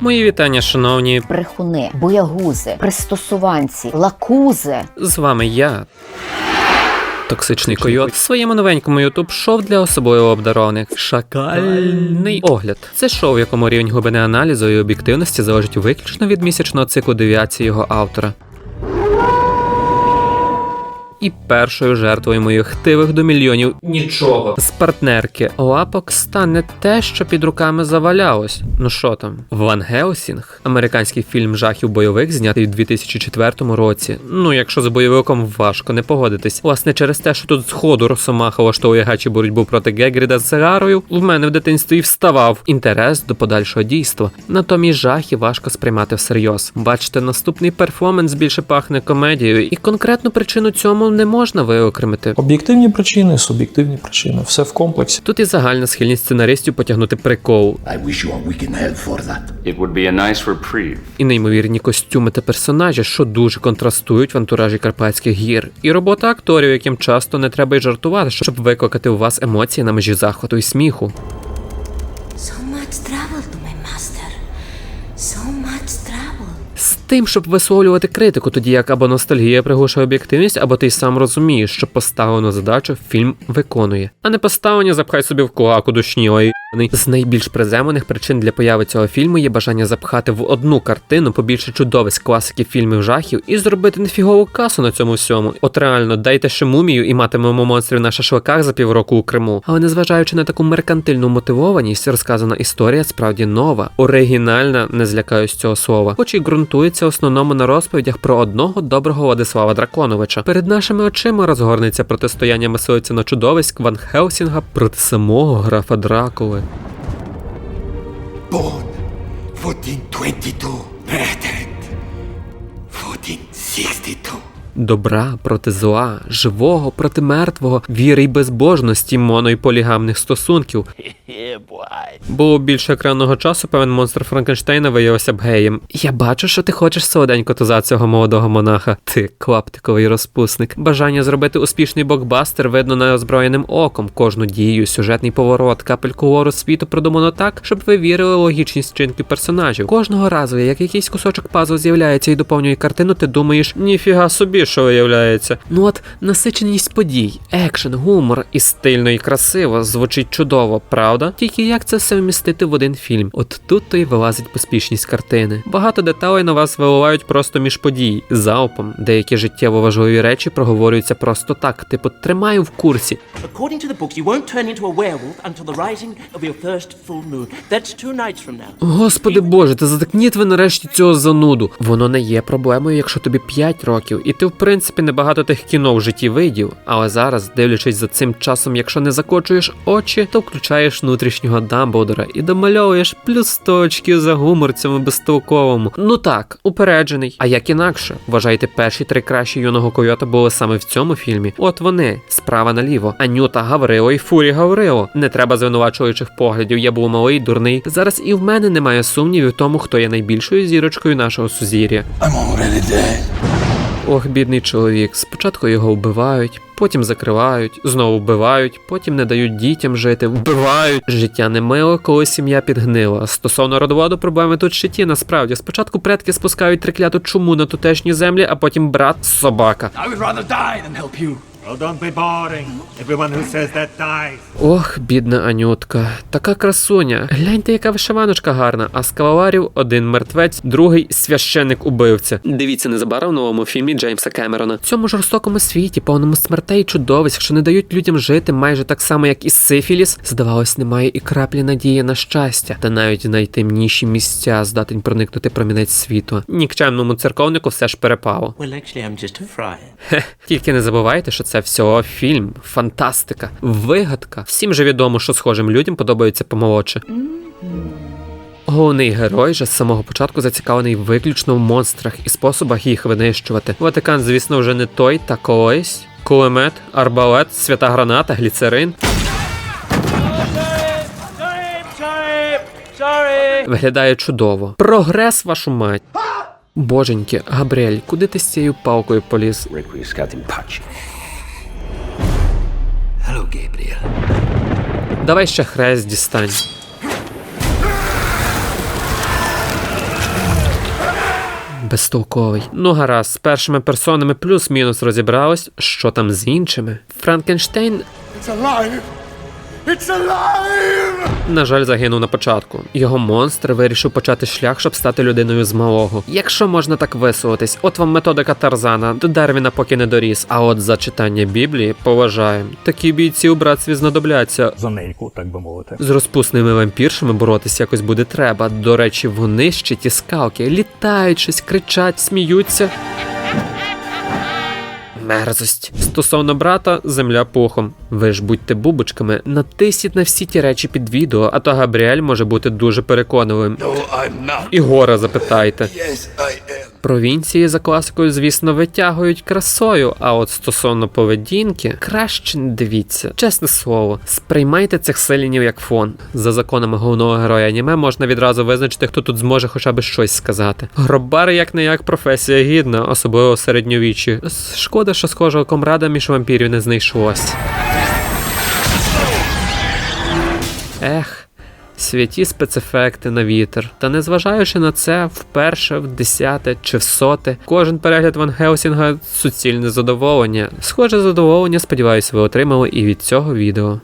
Мої вітання, шановні. брехуни, боягузи, пристосуванці, лакузи. З вами я. Токсичний койот в своєму новенькому ютуб шоу для особливо обдарованих Шакальний огляд. Це шоу, в якому рівень глибини аналізу і об'єктивності залежить виключно від місячного циклу девіації його автора. І першою жертвою моїх хтивих до мільйонів нічого з партнерки лапок стане те, що під руками завалялось. Ну що там? Ван Гелсінг, американський фільм жахів бойових, знятий у 2004 році. Ну, якщо з бойовиком важко не погодитись. Власне, через те, що тут сходу Росомаха влаштовує гачі боротьбу проти Гегріда з сигарою, в мене в дитинстві і вставав інтерес до подальшого дійства. Натомість жахи важко сприймати всерйоз. Бачите, наступний перформанс більше пахне комедією, і конкретну причину цьому не можна виокремити. Об'єктивні причини, суб'єктивні причини, все в комплексі. Тут і загальна схильність сценаристів потягнути прикол, I wish you a week in for that. It would be a nice reprieve. і неймовірні костюми та персонажі, що дуже контрастують в антуражі Карпатських гір, і робота акторів, яким часто не треба й жартувати, щоб викликати у вас емоції на межі захвату і сміху. So much travel to my master. So much travel. З тим, щоб висловлювати критику, тоді як або ностальгія приглушує об'єктивність, або ти й сам розумієш, що поставлену задачу фільм виконує, а не поставлення запхай собі в кулаку душніло і з найбільш приземлених причин для появи цього фільму є бажання запхати в одну картину побільше чудовиськ класиків фільмів жахів і зробити нефігову касу на цьому всьому. От реально, дайте ще мумію і матимемо монстрів на шашликах за півроку у Криму. Але незважаючи на таку меркантильну мотивованість, розказана історія справді нова, оригінальна, не злякаюсь цього слова, хоч і ґрунтується в основному на розповідях про одного доброго Владислава Драконовича. Перед нашими очима розгорнеться протистояння мисливця на чудовиськ Ван Хелсінга проти самого графа Дракули. Born 1422. Murdered 1462. Добра проти зла, живого проти мертвого, віри й безбожності, моно й полігамних стосунків. Було більше екранного часу, певен монстр Франкенштейна виявився б геєм. Я бачу, що ти хочеш солоденько туза цього молодого монаха. Ти клаптиковий розпусник. Бажання зробити успішний блокбастер видно неозброєним оком. Кожну дію, сюжетний поворот, капельку лору світу продумано так, щоб ви вірили у логічність вчинків персонажів. Кожного разу, як якийсь кусочок пазл з'являється і доповнює картину, ти думаєш, ніфіга собі, що виявляється. Ну от насиченість подій, екшен, гумор і стильно і красиво звучить чудово, правда? Тільки як це все вмістити в один фільм? От тут то й вилазить поспішність картини. Багато деталей на вас виливають просто між подій, залпом. Деякі життєво важливі речі проговорюються просто так, типу тримаю в курсі. Господи Боже, та заткніть ви нарешті цього зануду. Воно не є проблемою, якщо тобі 5 років, і ти в принципі небагато тих кіно в житті видів. Але зараз, дивлячись за цим часом, якщо не закочуєш очі, то включаєш внутрішнього Дамблдора і домальовуєш плюс точки за гумор цьому безтолковому. Ну так, упереджений. А як інакше, вважайте, перші три кращі юного койота були саме в цьому фільмі. От вони, справа наліво. Анюта Гаврило і Фурі Гаврило. Не треба звинувачуючих поглядів. Я був малий, дурний. Зараз і в мене немає сумнівів в тому, хто є найбільшою зірочкою нашого сузір'я. I'm already dead. Ох, бідний чоловік. Спочатку його вбивають, потім закривають, знову вбивають, потім не дають дітям жити, вбивають. Життя не мило, коли сім'я підгнила. Стосовно родоводу, проблеми тут ще ті, насправді. Спочатку предки спускають трикляту чуму на тутешні землі, а потім брат собака. I would rather die than help you. Well, don't be boring. Everyone who says that dies. Ох, бідна Анютка, така красуня. Гляньте, яка вишиваночка гарна. А з каваларів один мертвець, другий священник убивця. Дивіться незабаром в новому фільмі Джеймса Кемерона. В цьому жорстокому світі, повному смертей і чудовиськ, що не дають людям жити майже так само, як і Сифіліс, здавалось, немає і краплі надії на щастя, та навіть в найтемніші місця здатень проникнути промінець світу. Нікчемному церковнику все ж перепало. Well, actually, I'm just a. Хе, тільки не забувайте, що це всього фільм, фантастика, вигадка. Всім же відомо, що схожим людям подобається помолодше. Головний герой же з самого початку зацікавлений виключно в монстрах і способах їх винищувати. Ватикан, звісно, вже не той, та колись. Кулемет, арбалет, свята граната, гліцерин. Виглядає чудово. Прогрес, вашу мать. Боженьки, Габріель, куди ти з цією палкою поліз? Hello, Gabriel. Давай ще хрест дістань. Безтолковий. Ну гаразд, з першими персонами плюс-мінус розібралось, що там з іншими. Франкенштейн. It's alive. It's alive! на жаль, загинув на початку. Його монстр вирішив почати шлях, щоб стати людиною з малого. Якщо можна так висуватись, от вам методика Тарзана, до Дарвіна поки не доріс. А от за читання Біблії поважаємо. Такі бійці у братстві знадобляться. За неньку, так би мовити. З розпусними вампіршами боротися якось буде треба. До речі, вони ще ті скалки, літають щось, кричать, сміються. Мерзость. Стосовно брата, земля пухом. Ви ж будьте бубочками, натисніть на всі ті речі під відео, а то Габріель може бути дуже переконливим. No, I'm not. І гора запитайте. Yes, I am. Провінції за класикою, звісно, витягують красою, а от стосовно поведінки, краще не дивіться. Чесне слово, сприймайте цих селінів як фон. За законами головного героя аніме можна відразу визначити, хто тут зможе хоча б щось сказати. Гробар як не як професія гідна, особливо в середньовіччі. Шкода, що схожого комрада між вампірів не знайшлось. Ех. Святі спецефекти на вітер. Та незважаючи на це, вперше, в десяте чи в соте, кожен перегляд Ван Хелсінга суцільне задоволення. Схоже задоволення, сподіваюся, ви отримали і від цього відео.